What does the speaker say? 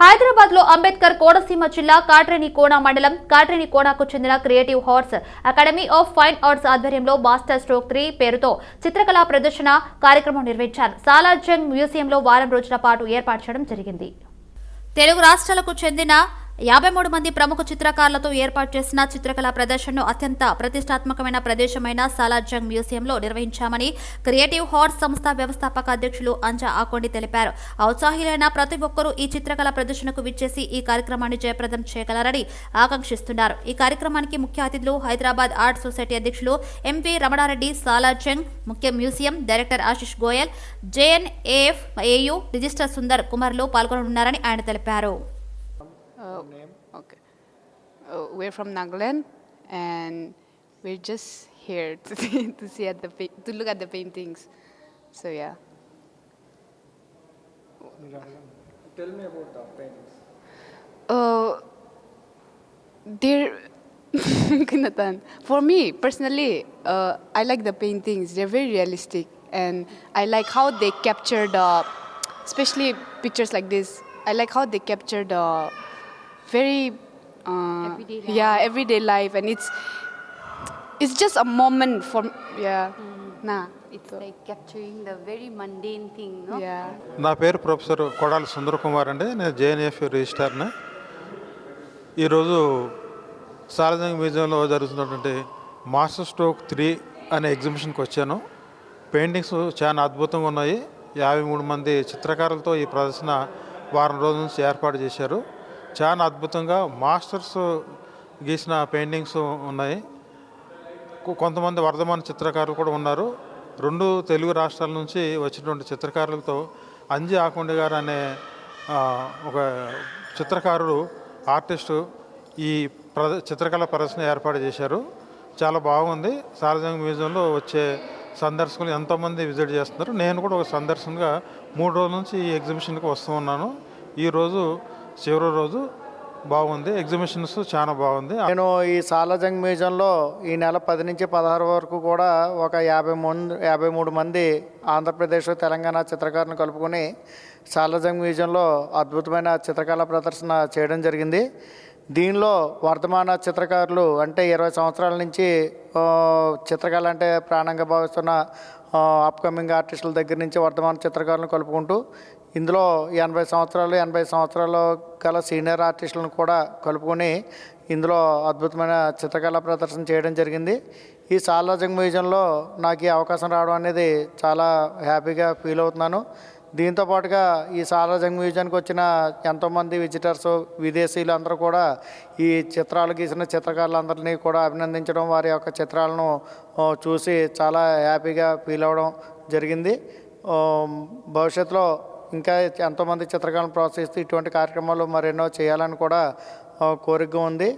హైదరాబాద్లో అంబేద్కర్ కోనసీమ జిల్లా కాట్రేని కోణ మండలం కాట్రేని కోణకు చెందిన creative hearts academy of fine arts ఆధ్వర్యంలో మాస్టర్ స్ట్రోక్ త్రీ పేరుతో చిత్రకళా ప్రదర్శన కార్యక్రమం నిర్వహించారు. సాలార్జంగ్ మ్యూజియంలో వారం రోజుల పాటు ఏర్పాటు చేయడం జరిగింది. తెలుగు రాష్ట్రాలకు చెందిన యాభై మూడు మంది ప్రముఖ చిత్రకారులతో ఏర్పాటు చేసిన చిత్రకళా ప్రదర్శనను అత్యంత ప్రతిష్టాత్మకమైన ప్రదేశమైన సాలార్జంగ్ మ్యూజియంలో నిర్వహించామని క్రియేటివ్ హార్ట్స్ సంస్థ వ్యవస్థాపక అధ్యక్షులు అంజా ఆకోండి తెలిపారు. ఔత్సాహులైన ప్రతి ఒక్కరూ ఈ చిత్రకళా ప్రదర్శనకు విచ్చేసి ఈ కార్యక్రమాన్ని జయప్రదం చేయగలరని ఆకాంక్షిస్తున్నారు. ఈ కార్యక్రమానికి ముఖ్య అతిథులు హైదరాబాద్ ఆర్ట్ సొసైటీ అధ్యక్షులు ఎంపీ రమణారెడ్డి సాలార్జంగ్ ముఖ్య museum director Ashish Goyal JNAF AU registrar Sundar కుమార్లు పాల్గొననున్నారని ఆయన తెలిపారు. Uh, okay. Uh, we're from Nagaland, and we're just here to see, to see at the pa- to look at the paintings. So yeah. Tell me about the paintings. Uh, they're For me personally, uh, I like the paintings. They're very realistic, and I like how they capture the, especially pictures like this. I like how they capture the very, uh, Everyday yeah, everyday life, and it's it's just a moment for yeah, nah, It's like capturing the very mundane thing, no? yeah. నా పేరు professor Kodali సుందర కుమార్ అండి. నేను JNF రిజిస్టార్ని ఈరోజు సారజంగ్ మ్యూజియంలో జరుగుతున్నటువంటి master stroke three అనే ఎగ్జిబిషన్కి వచ్చాను. Paintings చాలా అద్భుతంగా ఉన్నాయి. యాభై మూడు మంది చిత్రకారులతో ఈ ప్రదర్శన వారం రోజుల నుంచి ఏర్పాటు చేశారు. చాలా అద్భుతంగా మాస్టర్స్ గీసిన పెయింటింగ్స్ ఉన్నాయి. కొంతమంది వర్ధమాన చిత్రకారులు కూడా ఉన్నారు. రెండు తెలుగు రాష్ట్రాల నుంచి వచ్చినటువంటి చిత్రకారులతో అంజి ఆకుండి గారు అనే ఒక చిత్రకారుడు ఆర్టిస్టు ఈ ప్రద చిత్రకళ ప్రదర్శన ఏర్పాటు చేశారు. చాలా బాగుంది. సార్వజనిక మ్యూజియంలో వచ్చే సందర్శకులు ఎంతోమంది విజిట్ చేస్తున్నారు. నేను కూడా ఒక సందర్శనగా మూడు రోజుల నుంచి ఈ ఎగ్జిబిషన్కి వస్తూ ఉన్నాను. ఈరోజు చివరి రోజు బాగుంది. ఎగ్జిబిషన్స్ చాలా బాగుంది. నేను ఈ సాలాజంగ్ మ్యూజియంలో ఈ నెల పది నుంచి పదహారు వరకు కూడా ఒక యాభై మూడు యాభై మూడు మంది ఆంధ్రప్రదేశ్ తెలంగాణ చిత్రకారులను కలుపుకొని సాలాజంగ్ మ్యూజియంలో అద్భుతమైన చిత్రకళా ప్రదర్శన చేయడం జరిగింది. దీనిలో వర్ధమాన చిత్రకారులు అంటే ఇరవై సంవత్సరాల నుంచి చిత్రకళ అంటే ప్రాణంగా భావిస్తున్న అప్కమింగ్ ఆర్టిస్టుల దగ్గర నుంచి వర్ధమాన చిత్రకారులను కలుపుకుంటూ ఇందులో ఎనభై సంవత్సరాలు ఎనభై సంవత్సరాలు గల సీనియర్ ఆర్టిస్టులను కూడా కలుపుకొని ఇందులో అద్భుతమైన చిత్రకళ ప్రదర్శన చేయడం జరిగింది. ఈ సాలాజంగ్ మ్యూజియంలో నాకు ఈ అవకాశం రావడం అనేది చాలా హ్యాపీగా ఫీల్ అవుతున్నాను. దీంతో పాటుగా ఈ సాలాజంగ్ మ్యూజియానికి వచ్చిన ఎంతోమంది విజిటర్స్ విదేశీయులు అందరూ కూడా ఈ చిత్రాలు గీసిన చిత్రకారులందరినీ కూడా అభినందించడం వారి యొక్క చిత్రాలను చూసి చాలా హ్యాపీగా ఫీల్ అవ్వడం జరిగింది. భవిష్యత్తులో ఇంకా ఎంతోమంది చిత్రకారులను ప్రోత్సహిస్తూ ఇటువంటి కార్యక్రమాలు మరెన్నో చేయాలని కూడా కోరిక ఉంది.